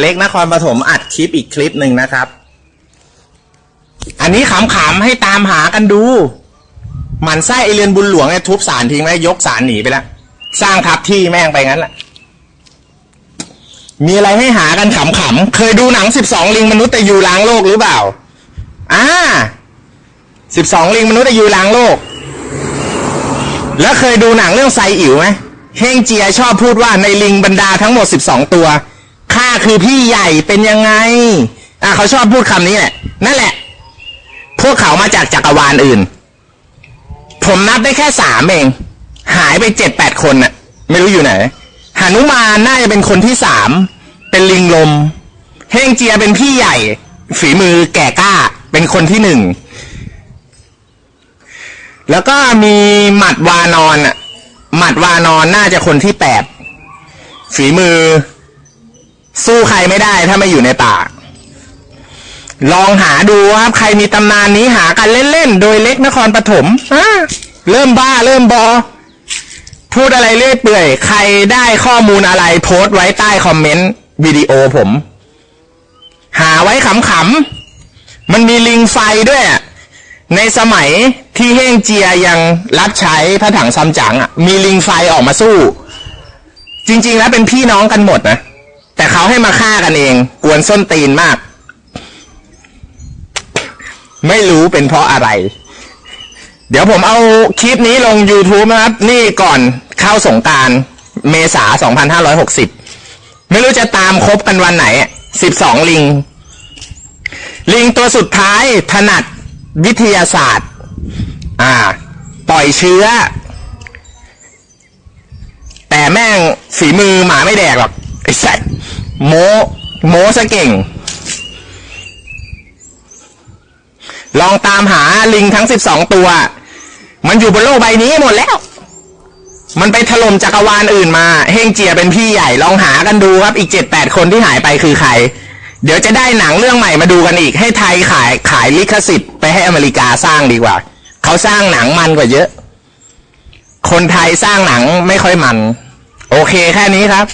เล็กนครปฐมอัดคลิปอีกคลิปหนึ่งนะครับ อันนี้ขำๆให้ตามหากันดู หมันไส้ไอเรือนบุญหลวงเนี่ยทุบสารทิ้งไว้ยกสารหนีไปแล้วสร้างทับที่แม่งไปงั้นแหละมีอะไรให้หากันขำๆ เคยดูหนังสิบสองลิงมนุษย์แต่อยู่ล้างโลกหรือเปล่า อ่าสิบสองลิงมนุษย์แต่อยู่ล้างโลก แล้วเคยดูหนังเรื่องไซอิ๋วไหมเฮงเจียชอบพูดว่าในลิงบรรดาทั้งหมดสิบสองตัว คือพี่ใหญ่เป็นยังไง อะเขาชอบพูดคำนี้แหละ นั่นแหละ พวกเขามาจากจักรวาลอื่น ผมนับได้แค่สามเอง หายไปเจ็ดแปดคนน่ะ ไม่รู้อยู่ไหนหานุมานน่าจะเป็นคนที่สาม เป็นลิงลม เฮงเจียเป็นพี่ใหญ่ ฝีมือแก่กล้า เป็นคนที่หนึ่ง แล้วก็มีหมัดวานอนอะหมัดวานอนน่าจะคนที่แปดฝีมือ สู้ใครไม่ได้ถ้าไม่อยู่ในป่า ลองหาดูครับใครมีตำนานนี้หากันเล่นๆ โดยเล็กนครปฐมอ่าเริ่มบ้าเริ่มบอ พูดอะไรเรื่อยเปื่อย ใครได้ข้อมูลอะไรโพสต์ไว้ใต้คอมเมนต์วิดีโอผม หาไว้ขำๆ มันมีลิงไฟด้วย ในสมัยที่เฮงเจียยังรับใช้พระถังซัมจั๋งอะมีลิงไฟออกมาสู้ จริง ๆ แล้วเป็นพี่น้องกันหมดนะ แต่เขาให้มาฆ่ากันเอง กวนส้นตีนมาก ไม่รู้เป็นเพราะอะไร เดี๋ยวผมเอาคลิปนี้ลง YouTube นะครับ นี่ก่อนเข้าสงการเมษา 2560 ไม่รู้จะตามครบกันวันไหน 12 ลิง ลิงตัวสุดท้ายถนัดวิทยาศาสตร์ อ่า ปล่อยเชื้อ แต่แม่งฝีมือหมาไม่แดกหรอก ไอ้สัตว์ โมโมซะเก่ง ลองตามหาลิงทั้ง12ตัว มันอยู่บนโลกใบนี้หมดแล้ว มันไปถล่มจักรวาลอื่นมา เฮงเจียเป็นพี่ใหญ่ ลองหากันดูครับ อีก7-8คนที่หายไปคือใคร เดี๋ยวจะได้หนังเรื่องใหม่มาดูกันอีก ให้ไทยขายขายลิขสิทธิ์ไปให้อเมริกาสร้างดีกว่า เขาสร้างหนังมันกว่าเยอะ คนไทยสร้างหนังไม่ค่อยมัน โอเคแค่นี้ครับ